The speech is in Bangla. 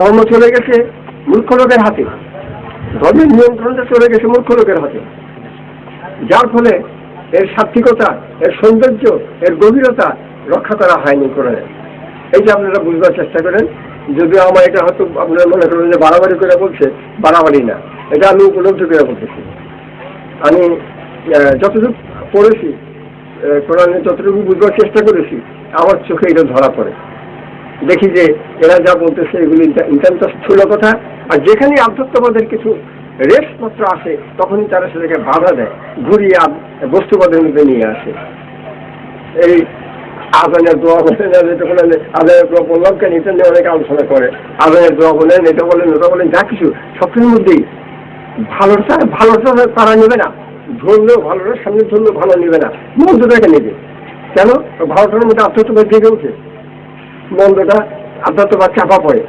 ধর্ম চলে গেছে মূর্খ লোকের হাতে। ধর্মের নিয়ন্ত্রণটা চলে গেছে মূর্খ লোকের হাতে। যার ফলে এর সাত্বিকতা এর সৌন্দর্য, এর গভীরতা রক্ষা করা হয়নি কোরআনে এই যে আপনারা বুঝবার চেষ্টা করেন, যদিও আমার এটা হয়তো আপনারা মনে করেন যে বাড়াবাড়ি করে বলছে, বাড়াবাড়ি না। এটা আমি উপলব্ধি করে বলতেছি। আমি যতটুকু পড়েছি কোরআনে যতটুকু বুঝবার চেষ্টা করেছি, আমার চোখে এটা ধরা পড়ে। দেখি যে এরা যা বলতেছে এগুলি নিতান্ত স্থূল কথা। আর যেখানে আধ্যাত্মবাদের কিছু রেসপত্র আসে, তখনই তারা সেটাকে বাধা দেয়, ঘুরিয়ে বস্তুবাদের মধ্যে নিয়ে আসে। এই আজানের দোয়া বলেন এটা বলেন, আজানের দোয়া বললাম কেন এটা নিয়ে অনেকে আলোচনা করে। আজানের দোয়া বলেন, এটা বলেন, ওটা বলেন, যা কিছু, সবকিছুর মধ্যেই। ভালোটা ভালোটা তারা নেবে না। ধরলেও ভালোটা সামনে ধরলেও ভালো নেবে না। মন্দটাকে নেবে। কেন? ভালোটার মধ্যে আত্মত্ববাদ জেগে ওঠে তো বা চাপা পড়ে।